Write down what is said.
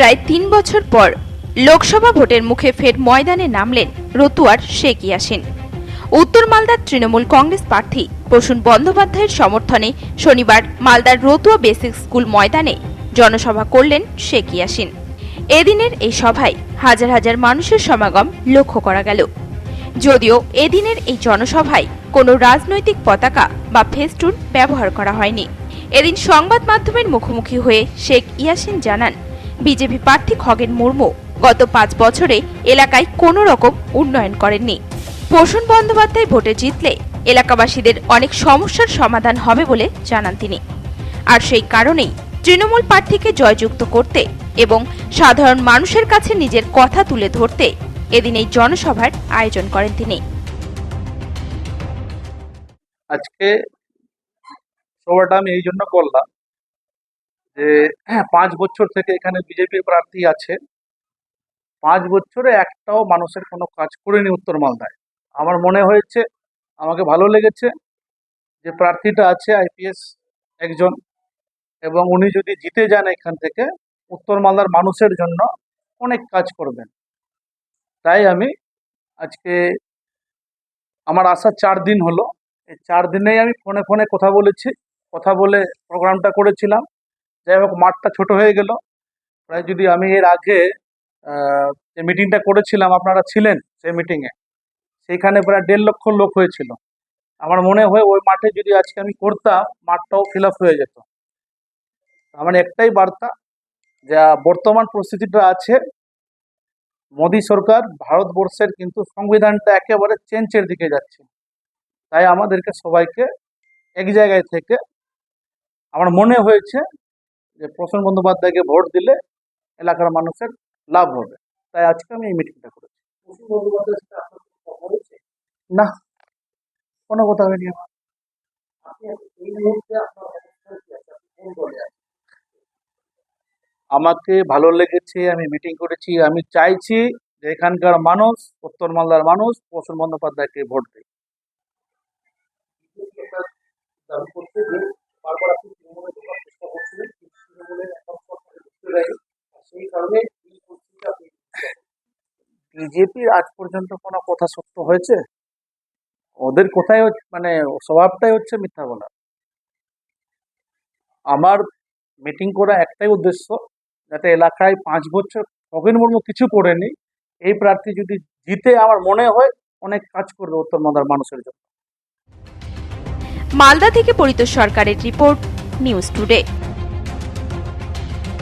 প্রায় তিন বছর পর লোকসভা ভোটের মুখে ফের ময়দানে নামলেন রতুয়ার শেখ ইয়াসিন। উত্তর মালদার তৃণমূল কংগ্রেস প্রার্থী প্রসূন বন্দ্যোপাধ্যায়ের সমর্থনে শনিবার মালদার রতুয়া বেসিক স্কুল ময়দানে জনসভা করলেন শেখ ইয়াসিন। এদিনের এই সভায় হাজার হাজার মানুষের সমাগম লক্ষ্য করা গেল। যদিও এদিনের এই জনসভায় কোনো রাজনৈতিক পতাকা বা ফেস্টুন ব্যবহার করা হয়নি। এদিন সংবাদ মাধ্যমের মুখোমুখি হয়ে শেখ ইয়াসিন জানান বিজেপি প্রার্থী খগেন মুর্মু গত পাঁচ বছরে এলাকায় কোনো রকম উন্নয়ন করেননি। পোষণ বন্দ্যোপাধ্যায় ভোটে জিতলে এলাকাবাসীদের অনেক সমস্যার সমাধান হবে বলে জানান তিনি। আর সেই কারণেই তৃণমূল প্রার্থীকে জয়যুক্ত করতে এবং সাধারণ মানুষের কাছে নিজের কথা তুলে ধরতে এদিন এই জনসভার আয়োজন করেন তিনি। আজকে সভাটা আমি এই জন্য করলাম যে হ্যাঁ, পাঁচ বছর থেকে এখানে বিজেপি প্রার্থী আছে। পাঁচ বছরে একটাও মানুষের কোনো কাজ করেনি উত্তর মালদায়। আমার মনে হয়েছে আমাকে ভালো লেগেছে যে প্রার্থীটা আছে আইপিএস একজন এবং উনি যদি জিতে যান এখান থেকে উত্তর মালদার মানুষের জন্য অনেক কাজ করবেন। তাই আমি আজকে আমার আসা চার দিন হলো। এই চার দিনেই আমি ফোনে ফোনে কথা বলেছি কথা বলে প্রোগ্রামটা করেছিলাম। যাই হোক, মাঠটা ছোট হয়ে গেল। প্রায় যদি আমি এর আগে যে মিটিংটা করেছিলাম, আপনারা ছিলেন সেই মিটিংয়ে সেইখানে প্রায় দেড় লক্ষ লোক হয়েছিল। আমার মনে হয় ওই মাঠে যদি আজকে আমি করতাম, মাঠটাও ফিল হয়ে যেত। আমার একটাই বার্তা, যা বর্তমান পরিস্থিতিটা আছে, মোদী সরকার ভারতবর্ষের কিন্তু সংবিধানটা একেবারে চেঞ্জের দিকে যাচ্ছে। তাই আমাদেরকে সবাইকে এক জায়গায় থেকে, আমার মনে হয়েছে যে প্রসন্ন বন্দ্যোপাধ্যায়কে ভোট দিলে এলাকার মানুষের লাভ হবে। তাই আজকে আমি এই মিটিংটা করেছি। না কোনো কথা হয়নি আমার। আমাকে ভালো লেগেছে আমি মিটিং করেছি। আমি চাইছি যে এখানকার মানুষ উত্তর মালদার মানুষ প্রসন্ন বন্দ্যোপাধ্যায়কে ভোট দেয় বিজেপির আজ পর্যন্ত কোনো কথা সত্য হয়েছে? ওদের কোথায় মানে স্বভাবটাই হচ্ছে মিথ্যা বলা। আমার মিটিং করা একটাই উদ্দেশ্য, যাতে এলাকায় পাঁচ বছর খগেন মুর্মু কিছু করেনি এই প্রার্থী যদি জিতে আমার মনে হয়, অনেক কাজ করবে উত্তর মালদার মানুষের জন্য। মালদা থেকে পরিত সরকারের রিপোর্ট, নিউজ টুডে।